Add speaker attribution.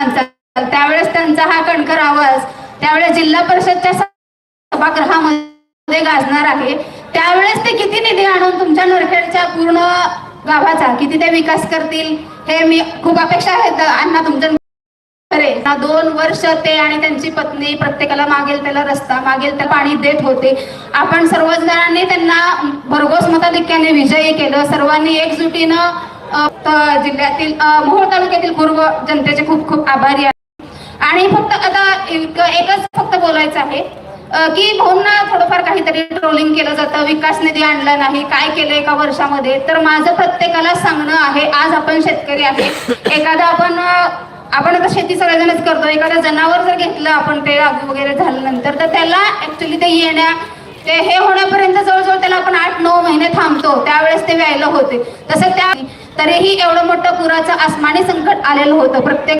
Speaker 1: त्यावेळेस त्यांचा हा कणखर आवाज त्यावेळेस जिल्हा परिषदच्या सभागृहामध्ये गाजणार आहे. त्यावेळेस ते किती निधी आणून तुमच्या नरखेडच्या पूर्ण गावाचा किती ते विकास करतील हे मी खूप अपेक्षा आहेत अण्णा तुमच्या दोन वर्ष ते आणि त्यांची पत्नी प्रत्येकाला मागेल त्याला रस्ता मागेल त्याला पाणी देत होते. आपण सर्वजणांनी त्यांना भरघोस मताधिक्याने विजयी केलं. सर्वांनी एकजुटीनं जिल्ह्यातील मोहोळ तालुक्यातील पूर्व जनतेचे खूप खूप आभारी आहे. आणि फक्त आता एकच फक्त बोलायचं आहे की भाऊंना थोडंफार काहीतरी ट्रोलिंग केलं जातं विकास निधी आणला नाही काय केलं एका वर्षामध्ये तर माझं प्रत्येकाला सांगणं आहे आज आपण शेतकरी आहे. एखादा आपण आपण आता शेती सगळ्याजणच करतो एखादं जनावर जर घेतलं आपण ते लागू वगैरे झाल्यानंतर तर त्याला ऍक्च्युली ते येण्या ते हे होण्यापर्यंत जवळजवळ त्याला आपण आठ नऊ महिने थांबतो त्यावेळेस ते व्यायला होते. तसं त्या तरीही एवढं मोठं पुराचं आसमानी संकट आलेलं होतं. प्रत्येक